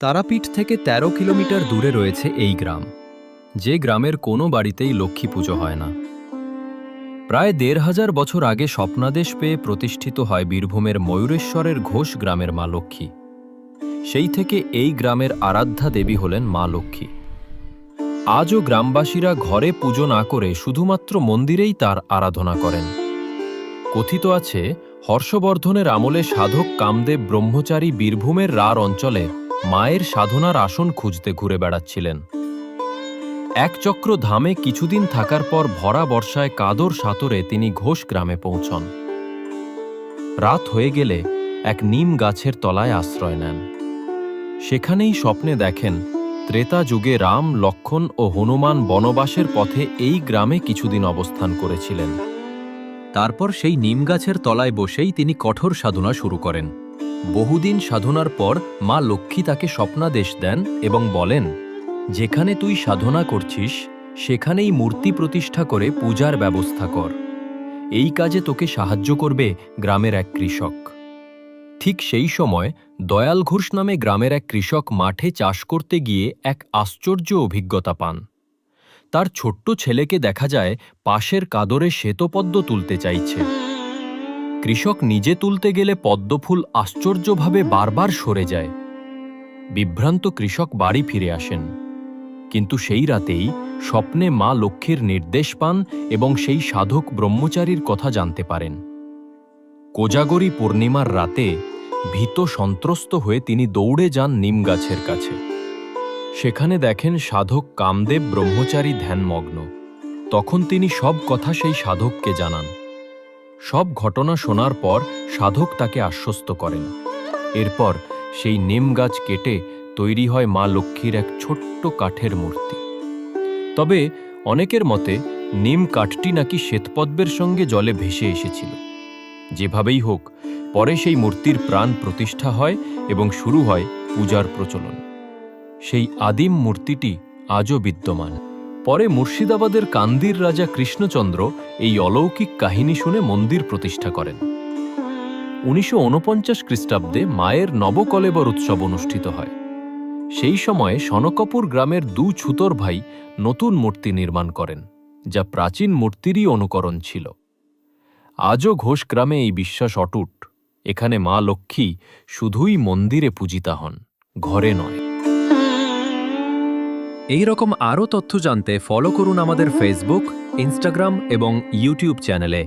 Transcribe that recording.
তারাপীঠ থেকে ১৩ কিলোমিটার দূরে রয়েছে এই গ্রাম। যে গ্রামের কোনো বাড়িতেই লক্ষ্মী পুজো হয় না। প্রায় দেড় হাজার বছর আগে স্বপ্নাদেশ পেয়ে প্রতিষ্ঠিত হয় বীরভূমের ময়ূরেশ্বরের ঘোষ গ্রামের মা লক্ষ্মী। সেই থেকে এই গ্রামের আরাধ্যা দেবী হলেন মা লক্ষ্মী। আজও গ্রামবাসীরা ঘরে পুজো না করে শুধুমাত্র মন্দিরেই তার আরাধনা করেন। কথিত আছে, হর্ষবর্ধনের আমলে সাধক কামদেব ব্রহ্মচারী বীরভূমের রার অঞ্চলে মায়ের সাধনার আসন খুঁজতে ঘুরে বেড়াচ্ছিলেন। এক চক্র ধামে কিছুদিন থাকার পর ভরা বর্ষায় কাদর সাঁতরে তিনি ঘোষ গ্রামে পৌঁছন। রাত হয়ে গেলে এক নিম গাছের তলায় আশ্রয় নেন। সেখানেই স্বপ্নে দেখেন ত্রেতা যুগে রাম, লক্ষণ ও হনুমান বনবাসের পথে এই গ্রামে কিছুদিন অবস্থান করেছিলেন। তারপর সেই নিম গাছের তলায় বসেই তিনি কঠোর সাধনা শুরু করেন। বহুদিন সাধনার পর মা লক্ষ্মী তাকে স্বপ্নাদেশ দেন এবং বলেন, যেখানে তুই সাধনা করছিস, সেখানেই মূর্তি প্রতিষ্ঠা করে পূজার ব্যবস্থা কর। এই কাজে তোকে সাহায্য করবে গ্রামের এক কৃষক। ঠিক সেই সময় দয়াল ঘোষ নামে গ্রামের এক কৃষক মাঠে চাষ করতে গিয়ে এক আশ্চর্য অভিজ্ঞতা পান। তার ছোট্ট ছেলেকে দেখা যায় পাশের কাদরে শ্বেতপদ্ম তুলতে চাইছে। কৃষক নিজে তুলতে গেলে পদ্মফুল আশ্চর্যভাবে বারবার সরে যায়। বিভ্রান্ত কৃষক বাড়ি ফিরে আসেন। কিন্তু সেই রাতেই স্বপ্নে মা লক্ষ্মীর নির্দেশ পান এবং সেই সাধক ব্রহ্মচারীর কথা জানতে পারেন। কোজাগরী পূর্ণিমার রাতে ভীত সন্ত্রস্ত হয়ে তিনি দৌড়ে যান নিম গাছের কাছে। সেখানে দেখেন সাধক কামদেব ব্রহ্মচারী ধ্যানমগ্ন। তখন তিনি সব কথা সেই সাধককে জানান। সব ঘটনা শোনার পর সাধক তাকে আশ্বস্ত করেন। এরপর সেই নিম গাছ কেটে তৈরি হয় মা লক্ষ্মীর এক ছোট্ট কাঠের মূর্তি। তবে অনেকের মতে নিম কাঠটি নাকি শ্বেতপদ্মের সঙ্গে জলে ভেসে এসেছিল। যেভাবেই হোক, পরে সেই মূর্তির প্রাণ প্রতিষ্ঠা হয় এবং শুরু হয় পূজার প্রচলন। সেই আদিম মূর্তিটি আজও বিদ্যমান। পরে মুর্শিদাবাদের কান্দির রাজা কৃষ্ণচন্দ্র এই অলৌকিক কাহিনী শুনে মন্দির প্রতিষ্ঠা করেন। উনিশশো ঊনপঞ্চাশ খ্রিস্টাব্দে মায়ের নবকলেবর উৎসব অনুষ্ঠিত হয়। সেই সময়ে সনকপুর গ্রামের দু ছুতর ভাই নতুন মূর্তি নির্মাণ করেন, যা প্রাচীন মূর্তিরই অনুকরণ ছিল। আজও ঘোষ গ্রামে এই বিশ্বাস অটুট। এখানে মা লক্ষ্মী শুধুই মন্দিরে পূজিতা হন, ঘরে নয়। এই রকম আরও তথ্য জানতে ফলো করুন আমাদের ফেসবুক ইনস্টাগ্রাম এবং ইউটিউব চ্যানেলে